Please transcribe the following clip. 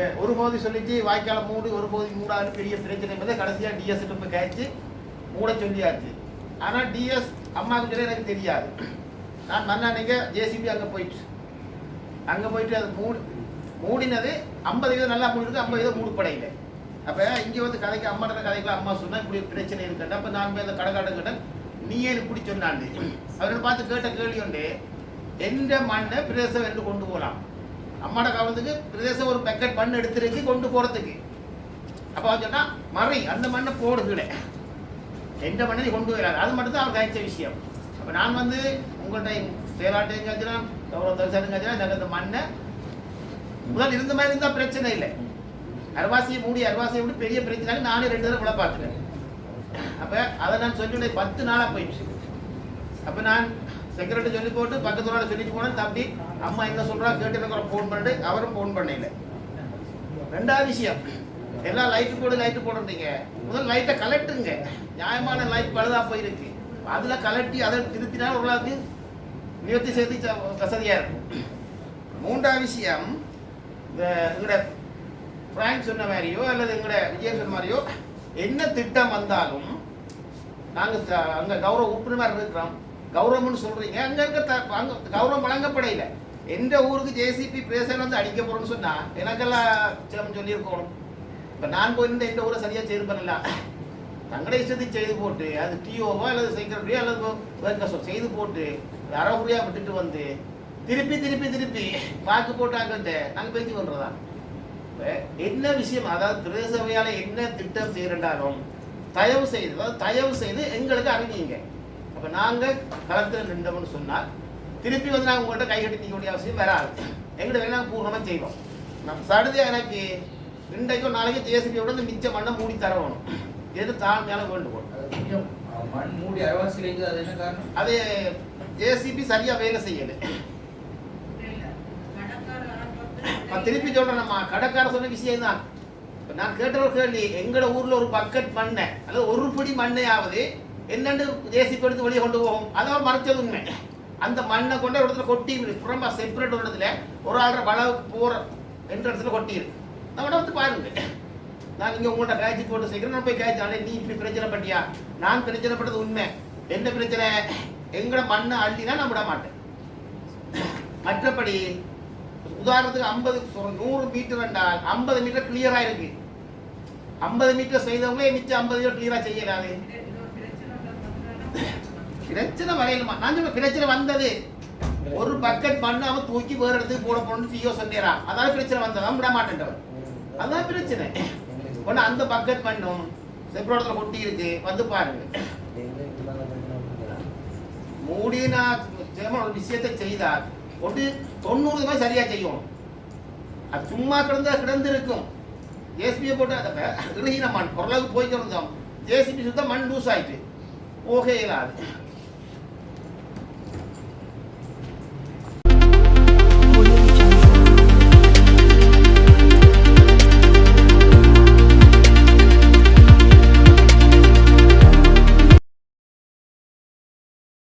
பகுதி சொல்லிச்சு வாய்க்கால மூடு ஒரு பகுதி மூடாது பெரிய பிரச்சனை. என்பதை கடைசியாக டிஎஸ் போய் கழிச்சு மூட சொல்லியாச்சு. ஆனால் டிஎஸ் அம்மாவுக்கு சொல்லி எனக்கு தெரியாது. நான் மண்ணாண்டிங்க ஜேசிபி அங்கே போயிட்டு. அங்கே போயிட்டு அது மூடு மூடினது ஐம்பது வீதம் நல்லா மூடிருக்கு ஐம்பது வீதம் மூடுப்படையில. அப்போ இங்கே வந்து கதைக்கு அம்மா கதைக்கு அம்மா சொன்னால் இப்படி ஒரு பிரச்சனை இருக்குன்னு அப்போ நான் போய் அந்த கடைக்காரன் கேட்டேன் நீ ஏன் இப்படி சொன்னாண்டு அவரை பார்த்து கேட்ட கேள்வி உண்டு எந்த மண்ணை பிரதேசம் என்று கொண்டு போகலாம் அம்மாட காலத்துக்கு பிரதேசம் ஒரு பேக்கெட் மண் எடுத்துருக்கு கொண்டு போகிறதுக்கு அப்போ அவன் சொன்னால் மறை அந்த மண்ணை போடுகிறேன் எந்த மண்ணை நீ கொண்டு வராது. அது மட்டும் தான் அவர் கழிச்ச விஷயம். அப்போ நான் வந்து உங்கள்கிட்ட செயலாட்டையும் கழிச்சினா கௌரவ தரிசனம் கழிச்சினா எனக்கு அந்த மண்ணை முதல் இருந்த மாதிரி இருந்தால் பிரச்சனை இல்லை. அருவாசியை மூடி அருவாசியை விட்டு பெரிய பிரச்சனை நானே ரெண்டு தடவை கூட பார்த்துட்டேன். அப்போ அதை நான் சொல்லிவிட பத்து நாளாக போயிடுச்சு. அப்போ நான் செக்ரட்டரி சொல்லி போட்டு பக்கத்தோட சொல்லிட்டு போனேன் தம்பி அம்மா என்ன சொல்றா கேட்டு எனக்கு ஃபோன் பண்ணிட்டு அவரும் ஃபோன் பண்ணல ரெண்டாவது விஷயம் எல்லாம் லைட்டு போடு லைட்டு போடுறீங்க. முதல் லைட்டை கலட்டுங்க. நியாயமான லைட் பழுதா போயிருக்கு. அதுல கலட்டி அதை திருத்தினால் ஓரளவுக்கு நிவர்த்தி செய்து ச- வசதியா இருக்கும். மூன்றாவது விஷயம் இந்த எங்களோட பிராங்க் சொன்ன மாதிரியோ அல்லது எங்களோட விஜய் சொன்ன மாதிரியோ என்ன திட்டம் வந்தாலும் நாங்கள் அங்கே கௌரவ உறுப்பினர் இருக்கிறோம். கௌரவம்னு சொல்றீங்க. அங்க இருக்க த- அங்க கௌரவம் வழங்கப்படையில எந்த ஊருக்கு ஜேசிபி பிரேசன் வந்து அடிக்க போறோம்னு சொன்னா எனக்கெல்லாம் சிலம் சொல்லியிருக்கணும் இப்ப நான் போயிருந்த இந்த ஊரை சரியா செய்திருப்பேன்ல தங்களை இஷ்டத்தை செய்து போட்டு அது டிஓவோ அல்லது செக்ரட்டரியோ அல்லது ஒர்க்கர்ஸோ செய்து போட்டு அறகுறையா விட்டுட்டு வந்து திருப்பி திருப்பி திருப்பி வாக்கு போட்டாங்கன்ட்டு நாங்க பேச்சு பண்றதா? இப்ப என்ன விஷயம்? அதாவது பிரதேச சபையால என்ன திட்டம் செய்யறாலும் தயவு செய்து அதாவது தயவு செய்து எங்களுக்கு அறிவிங்க அப்ப நாங்க களத்தில் நின்றோம்னு சொன்னால் திருப்பி வந்து நாங்க உங்கள்கிட்ட கை கட்டி நிற்க வேண்டிய அவசியம் வராது. எங்கள்ட்ட வேணா நாங்க பூர்ணமா செய்வோம். நம்ம சடுதியா எனக்கு இன்றைக்கும் நாளைக்கு ஜேசிபியோட இந்த மிச்ச மண்ணை மூடி தரணும் எது தாழ்மையான வேண்டுகோள்? மண் மூடி அரைவாசியில் இருக்குது அது என்ன காரணம்? அது ஜேசிபி சரியா வேலை செய்யல. நான் திருப்பி சொல்றேன் நம்ம கடைக்கார சொன்ன விஷயம் தான் இப்ப நான் கேட்ட ஒரு கேள்வி எங்கட ஊர்ல ஒரு பக்கெட் மண்ணை அல்லது ஒரு பிடி மண்ணையாவது என்னென்னு ஜேசிபி எடுத்து வெளியே கொண்டு போகும்? அதை மறைச்சது உண்மை. அந்த மண்ணை கொண்டு ஒரு இடத்துல கொட்டி புறம்பா செப்பரேட் ஒரு இடத்துல ஒரு ஆள்ற வளவு போற என்ற இடத்துல கொட்டியிரு நம்ம வந்து பாருங்க. நான் இங்க உங்கள்ட்ட காய்ச்சி போட்டு சேர்க்கிறேன். நான் போய் காய்ச்சி ஆனால் நீ இப்படி பிரச்சனை பண்ணியா நான் பிரச்சனைப்பட்டது உண்மை. என்ன பிரச்சனை? எங்கட மண்ணை அள்ளினா நான் விட மாட்டேன். மற்றபடி உதாரணத்துக்கு ஐம்பது நூறு மீட்டர் என்றால் ஐம்பது மீட்டர் கிளியரா இருக்கு. ஐம்பது மீட்டர் செய்தவங்களே மிச்சம் ஐம்பது மீட்டர் கிளியரா செய்யலாது பிரச்சனை வரையிலுமா? நான் சொல்ல பிரச்சனை வந்தது. ஒரு பக்கெட் மண்ணு அவன் தூக்கி வேற இடத்துக்கு போட போகணும்னு சிஓ சொன்னேரா அதான் பிரச்சனை வந்தது. விட மாட்டேன்றவன். அதான் பிரச்சனை. ஒண்ணு அந்த பக்கெட் மண்ணும் செப்ரோடத்துல கொட்டி இருக்கு. வந்து பாருங்க. மூடினா நான் ஜெயமன் ஒரு விஷயத்தை செய்தால் ஒன்று தொண்ணூறு மாதிரி சரியா செய்யும் அது சும்மா கிடந்தா கிடந்து இருக்கும் ஜேசிபியை போட்டு அதை இறுகின மண் ஓரளவுக்கு போய் கிடந்தோம். ஜேசிபி சுத்தம் மண் லூஸ் ஆயிட்டு. 我可以啦。